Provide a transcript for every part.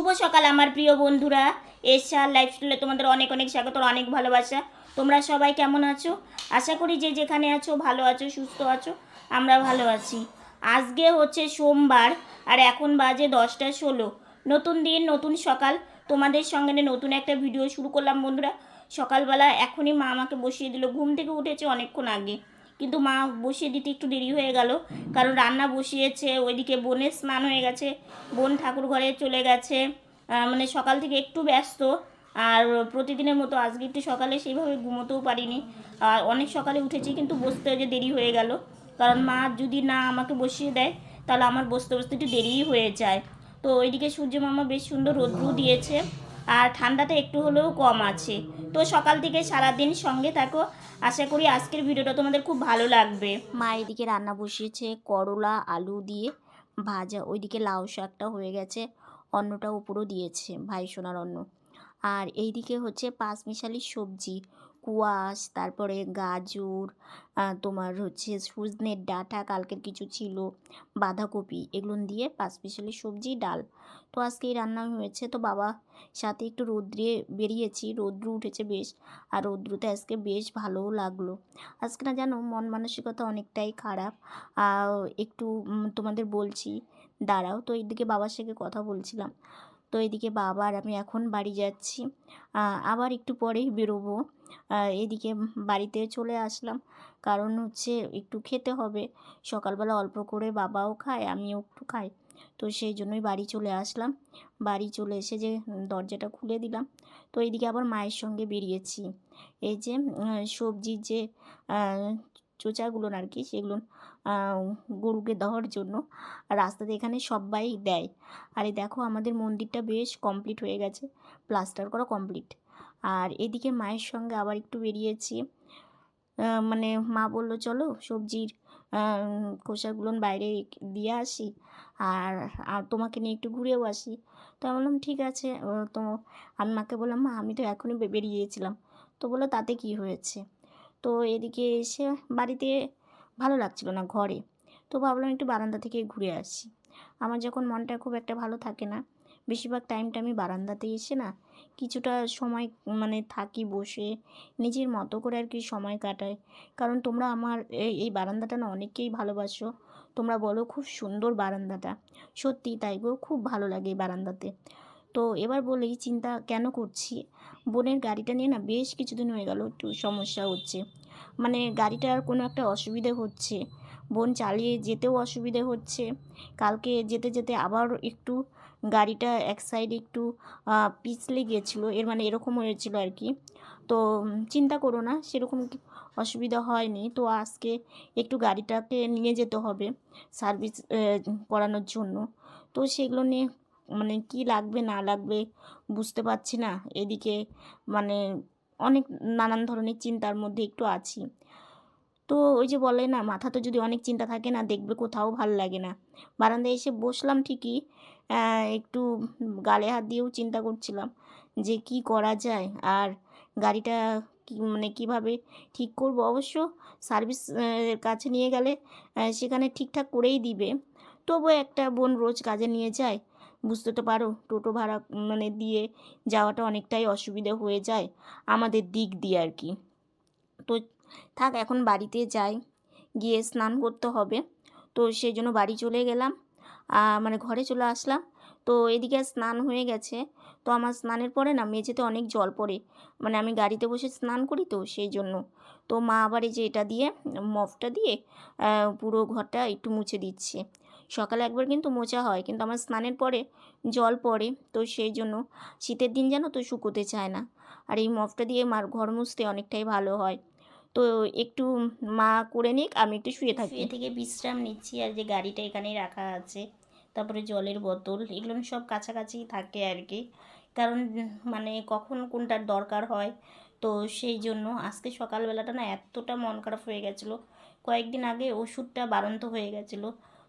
শুভ সকাল, আমার প্রিয় বন্ধুরা। এশা লাইফস্টাইলে তোমাদের অনেক অনেক স্বাগত অনেক ভালোবাসা। তোমরা সবাই কেমন আছো? আশা করি যে যেখানে আছো, ভালো আছো, সুস্থ আছো, আমরা ভালো আছি। আজকে হচ্ছে সোমবার, আর এখন বাজে দশটা ষোলো। নতুন দিন, নতুন সকাল। তোমাদের সঙ্গে নতুন একটা ভিডিও শুরু করলাম, বন্ধুরা। সকালবেলা এখনই মা আমাকে বসিয়ে দিল। ঘুম থেকে উঠেছে অনেকক্ষণ আগে। কিন্তু মা বসিয়ে দিতে একটু দেরি হয়ে গেল। কারণ রান্না বসিয়েছে, ওইদিকে বোনের স্নান হয়ে গেছে, বোন ঠাকুর ঘরে চলে গেছে মানে সকাল থেকে একটু ব্যস্ত। আর প্রতিদিনের মতো আজকে একটু সকালে সেইভাবে ঘুমোতেও পারিনি। আর অনেক সকালে উঠেছি কিন্তু বসতে যে দেরি হয়ে গেল। কারণ মা যদি না আমাকে বসিয়ে দেয়, তাহলে আমার বসতে বসতে একটু দেরিই হয়ে যায়। তো ওইদিকে সূর্য মামা বেশ সুন্দর রোদ্রু দিয়েছে। আর ঠান্ডাটা একটু হলেও কম আছে। তো সকাল থেকে সারাদিন সঙ্গে থাকো। আশা করি আজকের ভিডিওটা তোমাদের খুব ভালো লাগবে। মা এদিকে রান্না বসিয়েছে করলা, আলু দিয়ে ভাজা, ওইদিকে লাউ শাকটা হয়ে গেছে, অন্নটা উপরও দিয়েছে, ভাই সোনার অন্ন। আর এইদিকে হচ্ছে পাঁচমিশালি সবজি। কুয়াশ তারপরে গাজর তোমার হচ্ছে সজনের ডাঁটা কালকের কিছু ছিল, বাঁধাকপি, এগুলো দিয়ে পাঁচ পাঁচমিশালি সবজি, ডাল। তো আজকে এই রান্না হয়েছে, তো বাবা সাথে একটু রৌদ্রে বেরিয়েছি, রৌদ্র উঠেছে বেশ, আর রৌদ্রতে আজকে বেশ ভালোও লাগল। আজকে না জানো, মন মানসিকতা অনেকটাই খারাপ একটু তোমাদের বলছি, দাঁড়াও, তো এইদিকে বাবার সঙ্গে কথা বলছিলাম। তো এদিকে বাবা আর আমি এখন বাড়ি যাচ্ছি। আবার একটু পরেই বেরোবো। এদিকে বাড়িতে চলে আসলাম। কারণ হচ্ছে একটু খেতে হবে। সকালবেলা অল্প করে বাবাও খায়, আমিও একটু খাই। তো সেই জন্যই বাড়ি চলে আসলাম। বাড়ি চলে এসে যে দরজাটা খুলে দিলাম। তো এদিকে আবার মায়ের সঙ্গে বেরিয়েছি। এই যে সবজির যে চোচাগুলো আর কি, সেগুলো গরুকে দেওয়ার জন্য। আর রাস্তাতে এখানে সবাই দেয়। আর এই দেখো আমাদের মন্দিরটা বেশ কমপ্লিট হয়ে গেছে প্লাস্টার করা কমপ্লিট আর এদিকে মায়ের সঙ্গে আবার একটু বেরিয়েছি। মানে মা বলল, চলো সবজির খোসাগুলো বাইরে দিয়ে আসি। আর আর তোমাকে নিয়ে একটু ঘুরেও আসি। তো আমি বললাম, ঠিক আছে। তো আমি মাকে বললাম, মা, আমি তো এখনই বেরিয়েছিলাম তো বলল, তাতে কি হয়েছে? তো এদিকে এসে বাড়িতে ভালো লাগছিল না ঘরে। তো ভাবলাম একটু বারান্দা থেকে ঘুরে আসি। আমার যখন মনটা খুব একটা ভালো থাকে না, বেশিরভাগ টাইমটা আমি বারান্দাতে এসে না কিছুটা সময় মানে থাকি বসে, নিজের মতো করে আর কি সময় কাটাই। কারণ তোমরা আমার এই বারান্দাটা না অনেককেই ভালোবাসো। তোমরা বলো খুব সুন্দর বারান্দাটা। সত্যি তাই গো, খুব ভালো লাগে এই বারান্দাতে। তো এবার বলেই চিন্তা কেন করছি? বোনের গাড়িটা নিয়ে না বেশ কিছুদিন হয়ে গেল একটু সমস্যা হচ্ছে। মানে গাড়িটার কোনো একটা অসুবিধে হচ্ছে। বোন চালিয়ে যেতেও অসুবিধে হচ্ছে। কালকে যেতে যেতে আবার একটু গাড়িটা এক সাইড একটু পিছলে গিয়েছিল। এর মানে এরকম হয়েছিল আর কি। তো চিন্তা করো না, সেরকম অসুবিধা হয়নি। তো আজকে একটু গাড়িটাকে নিয়ে যেতে হবে সার্ভিস করানোর জন্য। তো সেগুলো নিয়ে মানে কি লাগবে, না লাগবে বুঝতে পারছি না। এদিকে মানে অনেক নানান ধরনের চিন্তার মধ্যে একটু আছি। তো ওই যে বলে না, মাথাতে যদি অনেক চিন্তা থাকে না, দেখবে কোথাও ভালো লাগে না। বারান্দায় এসে বসলাম ঠিকই একটু গালে হাত দিয়েও চিন্তা করছিলাম যে কি করা যায় আর গাড়িটা কি মানে কীভাবে ঠিক করব। অবশ্য সার্ভিস কাছে নিয়ে গেলে সেখানে ঠিকঠাক করেই দিবে। তবু একটা বোন রোজ কাজে নিয়ে যায় বুঝতে তো পারো, টোটো ভাড়া মানে দিয়ে যাওয়াটা অনেকটাই অসুবিধে হয়ে যায় আমাদের দিক দিয়ে আর কি। তো থাক, এখন বাড়িতে যাই, গিয়ে স্নান করতে হবে। তো সেই জন্য বাড়ি চলে গেলাম মানে ঘরে চলে আসলাম। তো এদিকে স্নান হয়ে গেছে। তো আমার স্নানের পরে না মেঝেতে অনেক জল পড়ে। মানে আমি গাড়িতে বসে স্নান করি তো সেই জন্য। তো মা আবার এই যে এটা দিয়ে মফটা দিয়ে পুরো ঘরটা একটু মুছে দিচ্ছে। সকালে একবার কিন্তু মোচা হয়। কিন্তু আমার স্নানের পরে জল পড়ে, তো সেই জন্য শীতের দিন যেন তো শুকোতে চায় না। আর এই মফটা দিয়ে মার ঘর মুছতে অনেকটাই ভালো হয়। তো একটু মা করে নিক, আমি একটু শুয়ে থাকি। শুয়ে থেকে বিশ্রাম নিচ্ছি আর যে গাড়িটা এখানেই রাখা আছে, তারপরে জলের বোতল, এগুলো সব কাছাকাছি থাকে আর কি। কারণ মানে কখন কোনটার দরকার হয়, তো সেই জন্য আজকে সকালবেলাটা না এতটা মন খারাপ হয়ে গেছিল। কয়েকদিন আগে ওষুধটা বাড়ন্ত হয়ে গেছিল।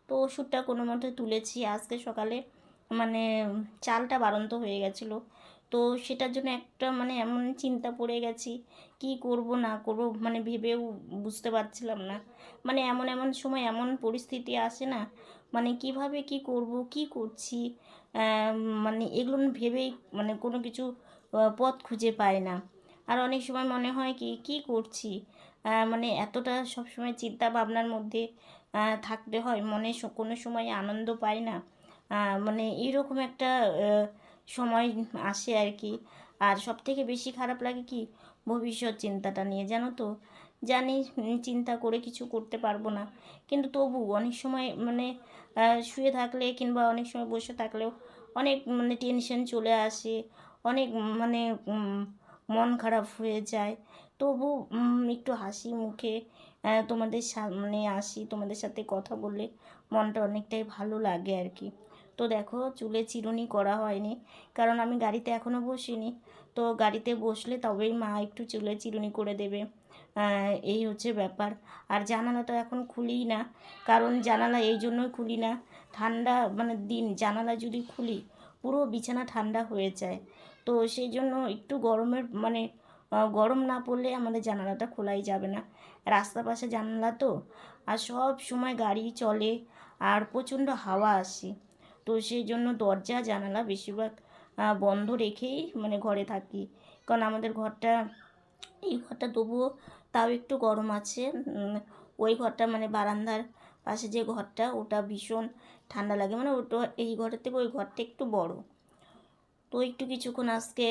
তো ওষুধটা কোনো মতে তুলেছি। আজকে সকালে মানে চালটা বাড়ন্ত হয়ে গেছিল। তো সেটার জন্য একটা মানে এমন চিন্তা পড়ে গেছি, কি করব, না করব মানে ভেবেও বুঝতে পারছিলাম না। মানে এমন এমন সময় এমন পরিস্থিতি আসে না মানে কীভাবে কি করব, কি করছি মানে এগুলো ভেবেই মানে কোনো কিছু পথ খুঁজে পায় না। আর অনেক সময় মনে হয় কি কি করছি? মানে এতটা সবসময় চিন্তা ভাবনার মধ্যে থাকতে হয়। মনে কোনো সময় আনন্দ পাই না। মানে এইরকম একটা সময় আসে আর কি আর সব থেকে বেশি খারাপ লাগে কি? ভবিষ্যৎ চিন্তাটা নিয়ে, জানো তো? জানি চিন্তা করে কিছু করতে পারব না। কিন্তু তবু অনেক সময় মানে শুয়ে থাকলে কিংবা অনেক সময় বসে থাকলেও অনেক মানে টেনশন চলে আসে। অনেক মানে মন খারাপ হয়ে যায়। তবু একটু হাসি মুখে তোমাদের সা- মানে আসি, তোমাদের সাথে কথা বললে মনটা অনেকটাই ভালো লাগে আর কি তো দেখো, চুলে চিরুনি করা হয়নি, কারণ আমি গাড়িতে এখনও বসিনি। তো গাড়িতে বসলে তবেই মা একটু চুলে চিরুনি করে দেবে। এই হচ্ছে ব্যাপার। আর জানালাটা এখন খুলিই না, কারণ জানালা এই জন্যই খুলি না, ঠান্ডা মানে দিন, জানালা যদি খুলি, পুরো বিছানা ঠান্ডা হয়ে যায়। তো সেই জন্য একটু গরমের মানে গরম না পড়লে আমাদের জানালাটা খোলাই যাবে না। রাস্তা পাশে জানালা তো, আর সব সময় গাড়ি চলে আর প্রচণ্ড হাওয়া আসে। তো সেই জন্য দরজা, জানালা বেশিরভাগ বন্ধ রেখেই মানে ঘরে থাকি। কারণ আমাদের ঘরটা, এই ঘরটা তবুও তাও একটু গরম আছে। ওই ঘরটা মানে বারান্দার পাশে যে ঘরটা, ওটা ভীষণ ঠান্ডা লাগে। মানে ওটা, এই ঘরের থেকে ওই ঘরটা একটু বড়। তো একটু কিছুক্ষণ আজকে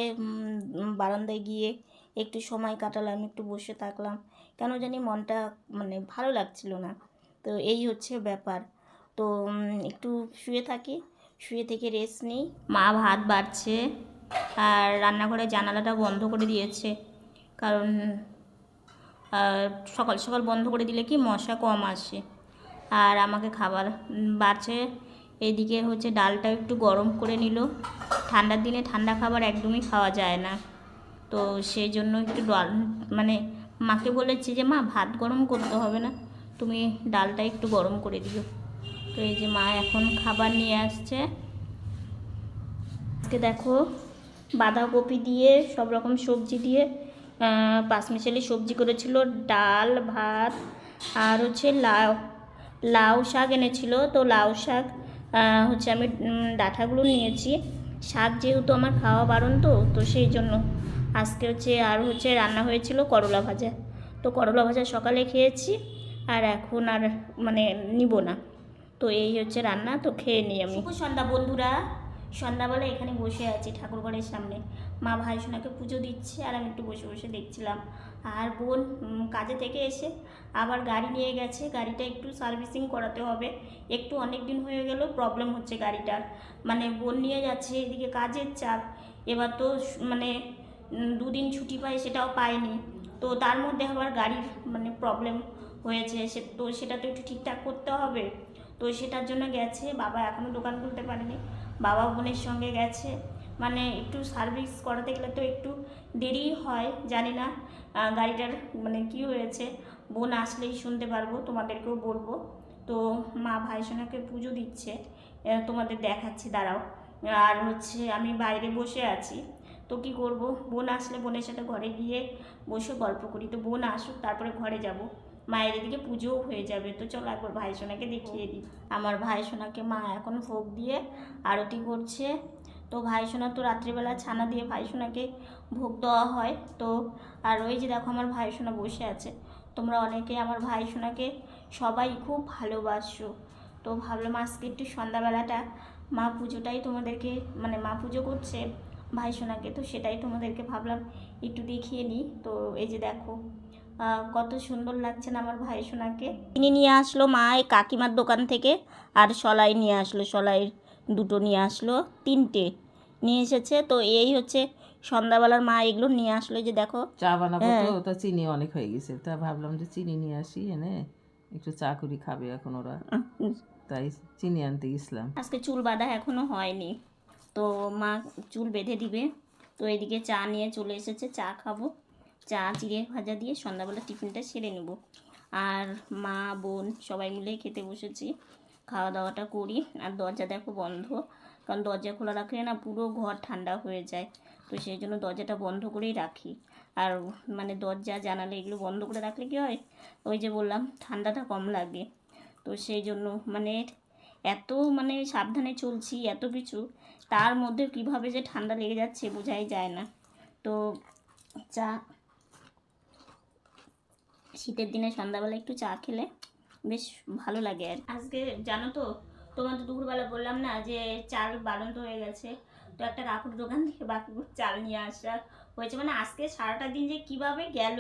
বারান্দায় গিয়ে একটু সময় কাটালাম, একটু বসে থাকলাম। কেন জানি মনটা মানে ভালো লাগছিল না। তো এই হচ্ছে ব্যাপার। তো একটু শুয়ে থাকি, শুয়ে থেকে রেস্ট নিই। মা ভাত বাড়ছে আর রান্নাঘরের জানালাটা বন্ধ করে দিয়েছে। কারণ সকাল সকাল বন্ধ করে দিলে কি মশা কম আসে। আর আমাকে খাবার বাড়ছে। এদিকে হচ্ছে ডালটা একটু গরম করে নিল। ঠান্ডার দিনে ঠান্ডা খাবার একদমই খাওয়া যায় না। তো সেই জন্য একটু ডাল মানে মাকে বলেছি যে, মা, ভাত গরম করতে হবে না। তুমি ডালটা একটু গরম করে দিও। তো এই যে মা এখন খাবার নিয়ে আসছে। আজকে দেখো, বাঁধাকপি দিয়ে, সব রকম সবজি দিয়ে পাঁচমিশালি সবজি করেছিল, ডাল, ভাত, আর হচ্ছে লাউ লাউ শাক এনেছিল। তো লাউ শাক হচ্ছে আমি ডাঁটাগুলো নিয়েছি। শাক যেহেতু আমার খাওয়া বারণ তো তো সেই জন্য। আজকে হচ্ছে আর হচ্ছে রান্না হয়েছিল করলা ভাজা। তো করলা ভাজা সকালে খেয়েছি আর এখন আর মানে নিব না। তো এই হচ্ছে রান্না, তো খেয়ে নিই আমি। সন্ধ্যা বন্ধুরা। সন্ধ্যাবেলা এখানে বসে আছি ঠাকুরঘরের সামনে। মা ভাই সোনাকে পুজো দিচ্ছে আর আমি একটু বসে বসে দেখছিলাম। আর বোন কাজে থেকে এসে আবার গাড়ি নিয়ে গেছে। গাড়িটা একটু সার্ভিসিং করাতে হবে। একটু অনেক দিন হয়ে গেল, প্রবলেম হচ্ছে গাড়িটার। মানে বোন নিয়ে যাচ্ছে, এদিকে কাজের চাপ। এবার তো মানে দুদিন ছুটি পাই সেটাও পাইনি তো তার মধ্যে আবার গাড়ির মানে প্রবলেম হয়েছে। সে, তো সেটা তো একটু ঠিকঠাক করতে হবে। তো সেটার জন্য গেছে। বাবা এখনও দোকান খুলতে পারেনি। বাবা বোনের সঙ্গে গেছে। মানে একটু সার্ভিস করাতে গেলে তো একটু দেরি হয়, জানি না গাড়িটার মানে কি হয়েছে। বোন আসলেই শুনতে পারব, তোমাদেরকেও বলব। তো মা ভাই সোনাকে পুজো দিচ্ছে। তোমাদের দেখাচ্ছি, দাঁড়াও। আর হচ্ছে আমি বাইরে বসে আছি। তো কি করব? বোন আসলে বোনের সাথে ঘরে গিয়ে বসে গল্প করি। তো বোন আসুক, তারপরে ঘরে যাব। মায়ের এদিকে পুজোও হয়ে যাবে। তো চলো একবার ভাই সোনাকে দেখিয়ে দিই। আমার ভাই সোনাকে মা এখন ভোগ দিয়ে আরতি করছে। তো ভাই সোনা তো রাত্রিবেলা ছানা দিয়ে ভাই সোনাকে ভোগ দেওয়া হয়। তো আর ওই যে দেখো আমার ভাই সোনা বসে আছে। তোমরা অনেকে আমার ভাই সোনাকে সবাই খুব ভালোবাসো। তো ভাবলাম আজকে একটু সন্ধ্যাবেলাটা মা পুজোটাই তোমাদেরকে মানে মা পুজো করছে। ভাই সোনাকে তো সেটাই তোমাদেরকে ভাবলাম একটু দেখিয়ে নিই। তো এই যে দেখো কত সুন্দর লাগছে না আমার ভাই সোনাকে। কিনে নিয়ে আসলো মা এই কাকিমার দোকান থেকে আর সলাই নিয়ে আসলো সলাইয়ের দুটো নিয়ে আসলো তিনটে নিয়ে এসেছে। তো এই হচ্ছে সন্ধ্যাবেলার মা এগুলো নিয়ে আসলো এই যে দেখো। চা বানাবো হ্যাঁ। তো চিনি অনেক হয়ে গেছে। তা ভাবলাম যে চিনি নিয়ে আসি এনে একটু চা করি খাবে এখন ওরা। তাই চিনি আনতে গেছিলাম। আজকে চুল বাঁধা এখনও হয়নি। তো মা চুল বেঁধে দিবে। তো এদিকে চা নিয়ে চলে এসেছে, চা খাব। চা চিড়ে ভাজা দিয়ে সন্ধ্যাবেলা টিফিনটা সেরে নেব। আর মা, বোন সবাই মিলে খেতে বসেছি। খাওয়া দাওয়াটা করি। আর দরজা দেখো বন্ধ। কারণ দরজা খোলা রাখলে না পুরো ঘর ঠান্ডা হয়ে যায়। তো সেই জন্য দরজাটা বন্ধ করেই রাখি। আর মানে দরজা, জানালে এগুলো বন্ধ করে রাখলে কি হয়? ওই যে বললাম, ঠান্ডাটা কম লাগে। তো সেই জন্য মানে এত মানে সাবধানে চলছি, এত কিছু, তার মধ্যে কীভাবে যে ঠান্ডা লেগে যাচ্ছে বোঝাই যায় না। তো চা, শীতের দিনে সন্ধ্যাবেলা একটু চা খেলে বেশ ভালো লাগে আর আজকে জানো তো, তোমাদের দুপুরবেলা বললাম না যে চাল বাড়ন্ত হয়ে গেছে, তো একটা কাকুর দোকান থেকে বাকি চাল নিয়ে আসা হয়েছে। মানে আজকে সারাটা দিন যে কীভাবে গেল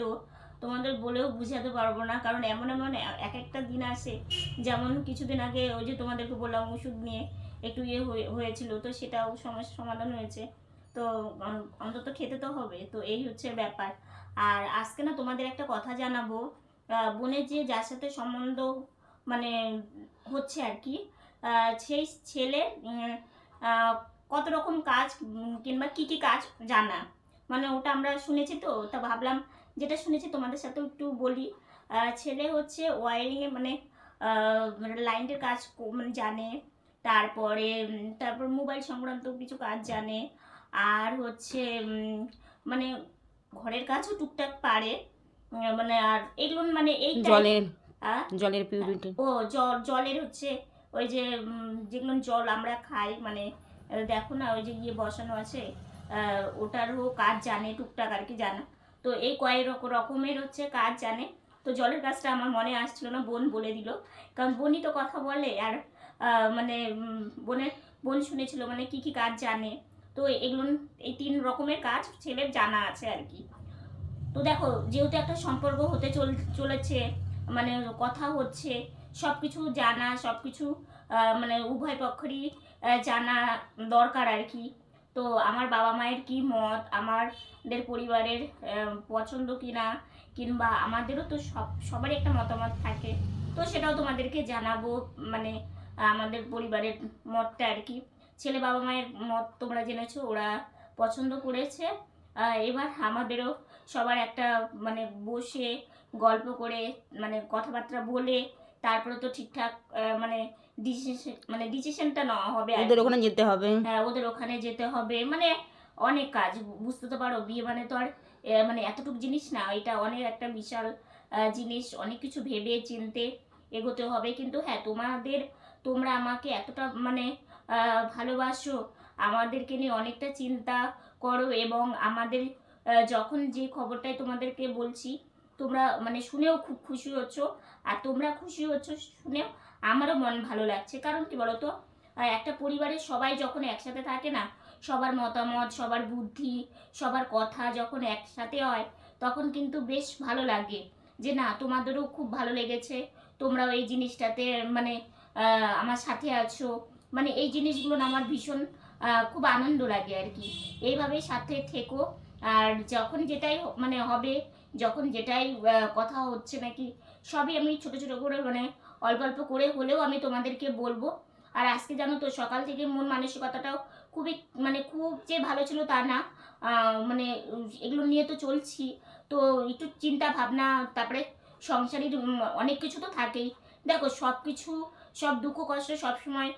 তোমাদের বলেও বুঝাতে পারব না। কারণ এমন এমন এক একটা দিন আসে, যেমন কিছুদিন আগে ওই যে তোমাদেরকে বললাম ওষুধ নিয়ে একটু ইয়ে হয়ে- হয়েছিল, তো সেটাও সমস্যার সমাধান হয়েছে। তো অন্তত খেতে তো হবে, তো এই হচ্ছে ব্যাপার। আর আজকে না তোমাদের একটা কথা জানাব বোনের যে যার সাথে সম্বন্ধ মানে হচ্ছে আর কি সেই ছেলে কত রকম কাজ কিংবা কি কি কাজ জানা। মানে ওটা আমরা শুনেছি তো, তা ভাবলাম যেটা শুনেছি তোমাদের সাথেও একটু বলি। ছেলে হচ্ছে ওয়ারিংয়ে মানে মানে লাইনের কাজ মানে জানে। তারপরে তারপর মোবাইল সংক্রান্ত কিছু কাজ জানে। আর হচ্ছে মানে ঘরের কাজও টুকটাক পারে। মানে আর এগুলো মানে এই জলের জলের পিউরিটি ও জল জলের হচ্ছে ওই যে যেগুলো জল আমরা খাই মানে দেখো না ওই যে ইয়ে বসানো আছে ওটারও কাজ জানে টুকটাক আর কি জানা। তো এই কয়েক রক- রকমের হচ্ছে কাজ জানে। তো জলের কাজটা আমার মনে আসছিল না, বোন বলে দিল। কারণ বোনই তো কথা বলে, আর মানে বোনের, বোন শুনেছিল মানে কি কি কাজ জানে। তো এগুলো, এই তিন রকমের কাজ ছেলের জানা আছে আর কি। তো দেখো, যেহেতু একটা সম্পর্ক হতে চল, চলেছে মানে কথা হচ্ছে সব কিছু জানা সব কিছু মানে উভয় পক্ষেরই জানা দরকার আর কি। তো আমার বাবা মায়ের কি মত? আমাদের পরিবারের পছন্দ কি না কিংবা আমাদেরও তো সব, সবারই একটা মতামত থাকে। তো সেটাও তোমাদেরকে জানাব। মানে আমাদের পরিবারের মতটা আর কি। ছেলে বাবা মায়ের মত তোমরা জেনেছো, ওরা পছন্দ করেছে। এবার আমাদেরও সবার একটা মানে বসে গল্প করে মানে কথাবার্তা বলে তারপরে তো ঠিকঠাক মানে ডিসিশন মানে ডিসিশনটা নেওয়া হবে ওদের ওখানে যেতে হবে। হ্যাঁ ওদের ওখানে যেতে হবে। মানে অনেক কাজ বুঝতে তো পারো বিয়ে মানে তো আর মানে এতটুকু জিনিস না এটা অনেক একটা বিশাল জিনিস অনেক কিছু ভেবে চিনতে এগোতে হবে। কিন্তু হ্যাঁ তোমাদের তোমরা আমাকে এতটা মানে ভালোবাসো আমাদেরকে নিয়ে অনেকটা চিন্তা করো এবং আমাদের যখন যে খবরটাই তোমাদেরকে বলছি তোমরা মানে শুনেও খুব খুশি হচ্ছ আর তোমরা খুশি হচ্ছ শুনেও আমারও মন ভালো লাগছে। কারণ কি বলো তো একটা পরিবারের সবাই যখন একসাথে থাকে না, সবার মতামত, সবার বুদ্ধি, সবার কথা যখন একসাথে হয়, তখন কিন্তু বেশ ভালো লাগে যে না, তোমাদেরও খুব ভালো লেগেছে, তোমরাও এই জিনিসটাতে মানে আমার সাথে আছো। মানে এই জিনিসগুলো আমার ভীষণ খুব আনন্দ লাগে আর কি। এইভাবেই সাথে থেকো। আর যখন যেটাই মানে হবে যখন যেটাই কথা হচ্ছে নাকি, সবই আমি ছোট ছোট করে মানে অল্প অল্প করে হলেও আমি তোমাদেরকে বলব। আর আজকে জানো তো, সকাল থেকে মন মানসিকতাটাও খুবই মানে খুব যে ভালো ছিল তা না। মানে এগুলো নিয়ে তো চলছি। তো একটু চিন্তা ভাবনা, তারপরে সংসারের অনেক কিছু তো থাকেই। দেখো সব কিছু সব দুঃখ কষ্ট সবসময়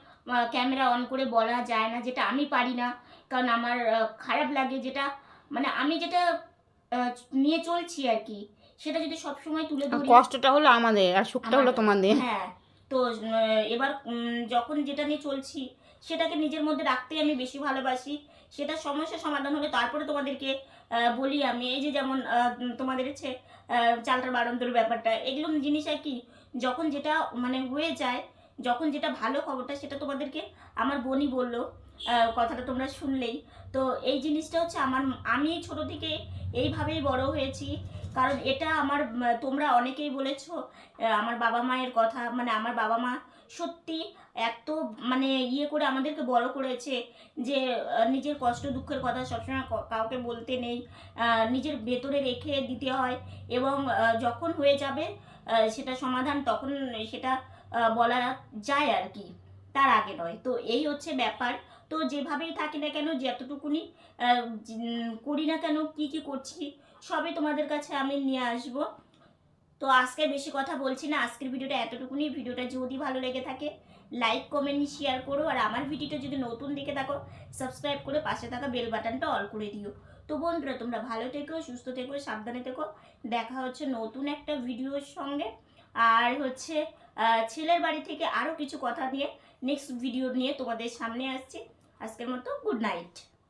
ক্যামেরা অন করে বলা যায় না, যেটা আমি পারি না। কারণ আমার খারাপ লাগে যেটা মানে আমি যেটা নিয়ে চলছি আর কি। সেটা যদি সবসময় তুলে ধরি কষ্টটা হলো আমাদের আর সুখটা হলো তোমাদের। হ্যাঁ তো এবার যখন যেটা নিয়ে চলছি সেটাকে নিজের মধ্যে রাখতে আমি বেশি ভালোবাসি। সেটা সমস্যার সমাধান হলে তারপরে তোমাদেরকে আহ, বলি আমি। এই যে যেমন আহ, তোমাদের হচ্ছে আহ, চালটার বাড়ন্তর ব্যাপারটা এগুলো জিনিস আর কি যখন যেটা মানে হয়ে যায় যখন যেটা ভালো খবরটা সেটা তোমাদেরকে আমার বোনই বলল। কথাটা তোমরা শুনলেই। তো এই জিনিসটা হচ্ছে আমার, আমি ছোট থেকে এইভাবেই বড় হয়েছি। কারণ এটা আমার তোমরা অনেকেই বলেছ আমার বাবা মায়ের কথা মানে আমার বাবা মা সত্যি এত মানে ইয়ে করে আমাদেরকে বড় করেছে যে নিজের কষ্ট, দুঃখের কথা সবসময় কাউকে বলতে নেই। নিজের ভেতরে রেখে দিতে হয় এবং যখন হয়ে যাবে সেটা সমাধান, তখন সেটা বলা যায় আর কি। তার আগে নয়। তো এই হচ্ছে ব্যাপার। তো যেভাবেই থাকি না কেন, যতটুকুনি করি না কেন, কি কি করছি, সবই তোমাদের কাছে আমি নিয়ে আসব। তো আজকে বেশি কথা বলছি না, আজকের ভিডিওটা এতটুকুনি। ভিডিওটা যদি ভালো লেগে থাকে লাইক কমেন্ট শেয়ার করো। আর আমার ভিডিওটা যদি নতুন দেখে থাকো সাবস্ক্রাইব করে পাশে থাকা বেল বাটনটা অল করে দিও। তো বন্ধুরা, তোমরা ভালো থেকো, সুস্থ থেকো, সাবধানে থেকো। দেখা হচ্ছে নতুন একটা ভিডিওর সঙ্গে। আর হচ্ছে ছেলের বাড়ি থেকে আরও কিছু কথা নিয়ে নেক্সট ভিডিও নিয়ে তোমাদের সামনে আসছি। আজকের মতো গুড নাইট।